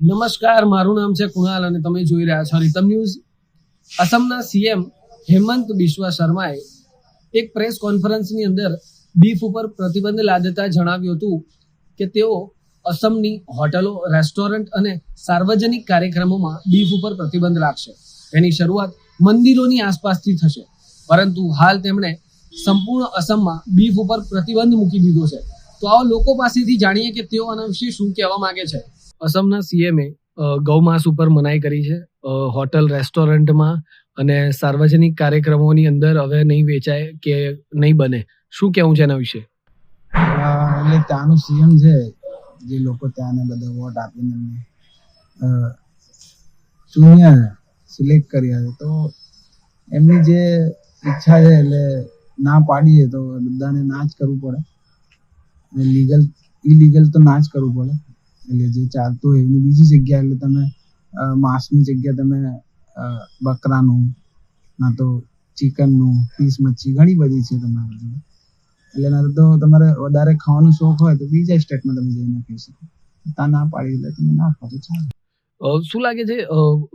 નમસ્કાર, મારું નામ છે કુણાલ અને તમે જોઈ રહ્યા છો રીતમ ન્યૂઝ. અસમના સીએમ હેમંત બિશ્વા શર્માએ એક પ્રેસ કોન્ફરન્સની અંદર બીફ ઉપર પ્રતિબંધ લાદતા જણાવ્યું હતું કે તેઓ અસમની હોટલો, રેસ્ટોરન્ટ અને સાર્વજનિક કાર્યક્રમોમાં બીફ ઉપર પ્રતિબંધ રાખશે તેની શરૂઆત મંદિરોની આસપાસથી થશે. પરંતુ હાલ તેમણે સંપૂર્ણ અસમમાં બીફ ઉપર પ્રતિબંધ મૂકી દીધો છે. તો આવો લોકો પાસેથી જાણીએ કે તેઓ આના વિશે શું કહેવા માંગે છે. અસમના સીએમએ ગૌમાંસ ઉપર મનાઈ કરી છે. હોટલ, રેસ્ટોરન્ટમાં અને સાર્વજનિક કાર્યક્રમોની અંદર હવે નહીં વેચાય કે નહીં બને. શું કહેવું છે એના વિશે? એટલે ત્યાંનું સીએમ છે, જે લોકો ત્યાંને બધા વોટ આપીને એમને ચૂન્યા સિલેક્ટ કર્યા છે. તો એમની જે ઈચ્છા છે એટલે ના પાડીએ તો બધાને ના જ કરવું પડે. લીગલ ઇલીગલ તો ના જ કરવું પડે. એટલે જે ચાલતું હોય એની બીજી જગ્યા એટલે તમે માંસની જગ્યા તમે બકરાનું ના તો ચિકનનું પીસ મચ્છી ઘણી બધી છે તમારી એટલે ના તો તમારે વધારે ખાવાનો શોખ હોય તો બીજા સ્ટેટમાં તમે જઈને ખાઈ શકો. ત્યાં ના પાડી એટલે તમે ના તો ચાલે. શું લાગે છે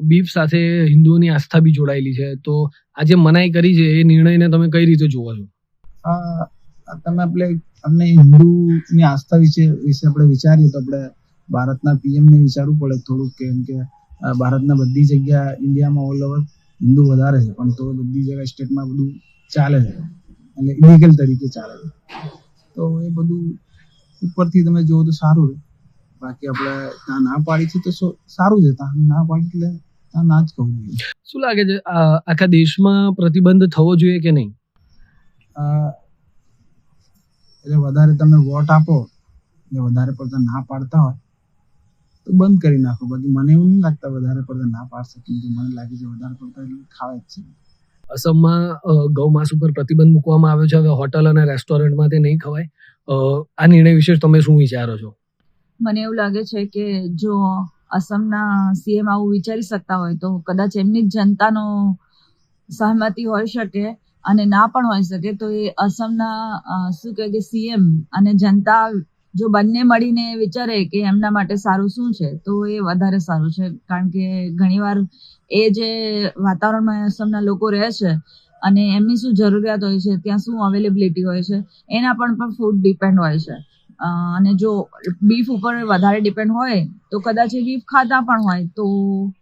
બીફ સાથે હિન્દુઓની આસ્થા બી જોડાયેલી છે? તો આ જે મનાઈ કરી છે એ નિર્ણયને તમે કઈ રીતે જોવો છો? તમે આપણે આપણે હિન્દુની આસ્થા વિશે વિશે આપણે વિચારીએ તો આપણે ભારતના પીએમ ને વિચારવું પડે થોડુંક કેમ કે ભારતના બધી જગ્યા ઇન્ડિયામાં ઓલ ઓવર હિન્દુ વધારે છે પણ તો બધી જગ્યા સ્ટેટમાં બધું ચાલે છે. એટલે ઇલીગલ તરીકે ચાલે છે. તો એ બધું ઉપરથી તમે જુઓ તો સારું રહે. બાકી આપણે ત્યાં ના પાડી છે તો સારું છે. ત્યાં ના પાડી એટલે ત્યાં ના જ કહું જોઈએ શું લાગે છે આખા દેશમાં પ્રતિબંધ થવો જોઈએ કે નહીં? એટલે વધારે તમે વોટ આપો એટલે વધારે પડતા ના પાડતા હોય તો બંધ કરી નાખો. બાકી મને એવું નહીં લાગતા વધારે પડતા ના પાડશે કેમ કે મને લાગે છે વધારે પડતા એટલે ખાવા જ છે. અસમમાં ગૌમાંસ ઉપર પ્રતિબંધ મૂકવામાં આવ્યો છે. હવે હોટલ અને રેસ્ટોરન્ટમાં તે નહીં ખવાય. આ નિર્ણય વિશે તમે શું વિચારો છો? મને એવું લાગે છે કે જો અસમના સીએમ આવું વિચારી શકતા હોય તો કદાચ એમની જ જનતાનો સહમતિ હોઈ શકે અને ના પણ હોઈ શકે. તો એ અસમના શું કહે કે સીએમ અને જનતા જો બંને મળીને વિચારે કે એમના માટે સારું શું છે, તો એ વધારે સારું છે. કારણ કે ઘણીવાર એ જે વાતાવરણમાં અસમના લોકો રહે છે અને એમની શું જરૂરિયાત હોય છે, ત્યાં શું અવેલેબિલિટી હોય છે, એના પણ પણ ફૂડ ડિપેન્ડ હોય છે. અને જો બીફ ઉપર વધારે ડિપેન્ડ હોય, તો કદાચ એ બીફ ખાતા પણ હોય, તો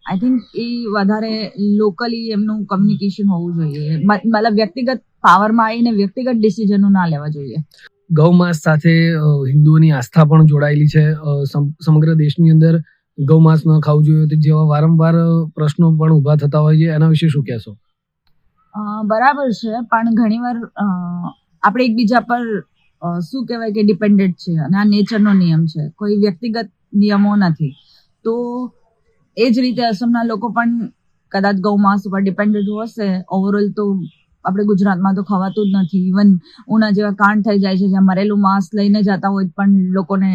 આઈ થિંક એ વધારે લોકલી એમનું કમ્યુનિકેશન હોવું જોઈએ. મતલબ વ્યક્તિગત પાવરમાં આવીને વ્યક્તિગત ડિસિઝનો ના લેવા જોઈએ. ગૌમાંસ સાથે હિન્દુઓની આસ્થા પણ જોડાયેલી છે. સમગ્ર દેશની અંદર ગૌમાંસ ન ખાવું જોઈએ જેવા વારંવાર પ્રશ્નો પણ ઊભા થતા હોય છે. એના વિશે શું કહેશો? બરાબર છે. પણ ઘણીવાર આપણે એકબીજા પર શું કહેવાય કે ડિપેન્ડન્ટ છે અને આ નેચરનો નિયમ છે. કોઈ વ્યક્તિગત નિયમો નથી. તો એ જ રીતે અસમના લોકો પણ કદાચ ગૌમાંસ ઉપર ડિપેન્ડન્ટ હશે. ઓવરઓલ તો આપણે ગુજરાતમાં તો ખવાતું જ નથી. ઇવન ઉના જેવા કાંડ થઈ જાય છે, જ્યાં મરેલું માંસ લઈને જતા હોય, પણ લોકોને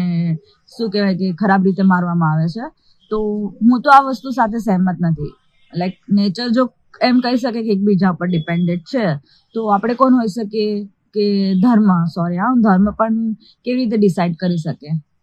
શું કહેવાય કે ખરાબ રીતે મારવામાં આવે છે. તો હું તો આ વસ્તુ સાથે સહેમત નથી. લાઈક નેચર જો એમ કહી શકે કે એકબીજા પર ડિપેન્ડેડ છે, તો આપણે કોણ હોઈ શકીએ? કે ધર્મ સોરી હા, ધર્મ પણ કેવી રીતે ડિસાઈડ કરી શકે?